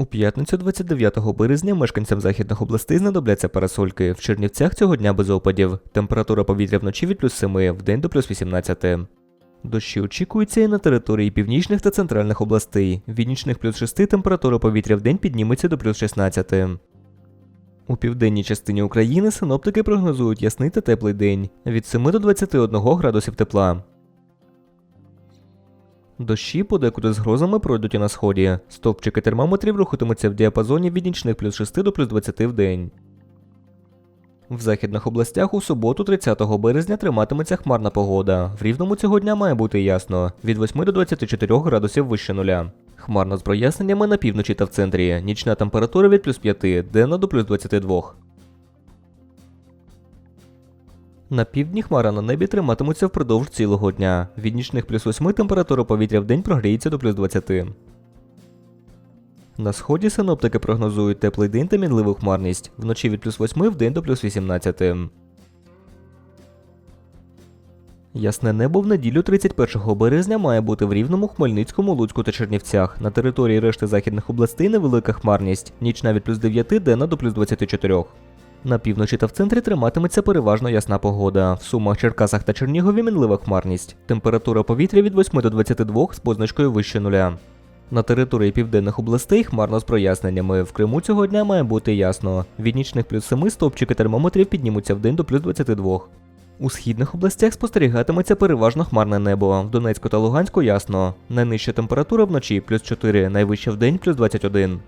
У п'ятницю 29 березня мешканцям західних областей знадобляться парасольки. В Чернівцях цього дня без опадів. Температура повітря вночі від плюс 7, в день до плюс 18. Дощі очікуються і на території північних та центральних областей. Від нічних плюс 6 температура повітря в день підніметься до плюс 16. У південній частині України синоптики прогнозують ясний та теплий день від 7 до 21 градусів тепла. Дощі подекуди з грозами пройдуть і на сході. Стовпчики термометрів рухатимуться в діапазоні від нічних плюс 6 до плюс 20 в день. В західних областях у суботу, 30 березня, триматиметься хмарна погода. В рівному цього дня має бути ясно від 8 до 24 градусів вище нуля. Хмарно з проясненнями на півночі та в центрі. Нічна температура від плюс 5, денна до плюс 22. На півдні хмара на небі триматимуться впродовж цілого дня. Від нічних плюс 8 температура повітря в день прогріється до плюс 20. На сході синоптики прогнозують теплий день та мінливу хмарність. Вночі від плюс 8 в день до плюс 18. Ясне небо в неділю 31 березня має бути в Рівному, Хмельницькому, Луцьку та Чернівцях. На території решти західних областей невелика хмарність. Нічна від плюс 9, денна до плюс 24. На півночі та в центрі триматиметься переважно ясна погода. В Сумах, Черкасах та Чернігові мінлива хмарність. Температура повітря від 8 до 22 з позначкою вище нуля. На території південних областей хмарно з проясненнями. В Криму цього дня має бути ясно. Від нічних плюс 7 стовпчики термометрів піднімуться в день до плюс 22. У східних областях спостерігатиметься переважно хмарне небо. В Донецьку та Луганську ясно. Найнижча температура вночі плюс 4, найвища в день плюс 21.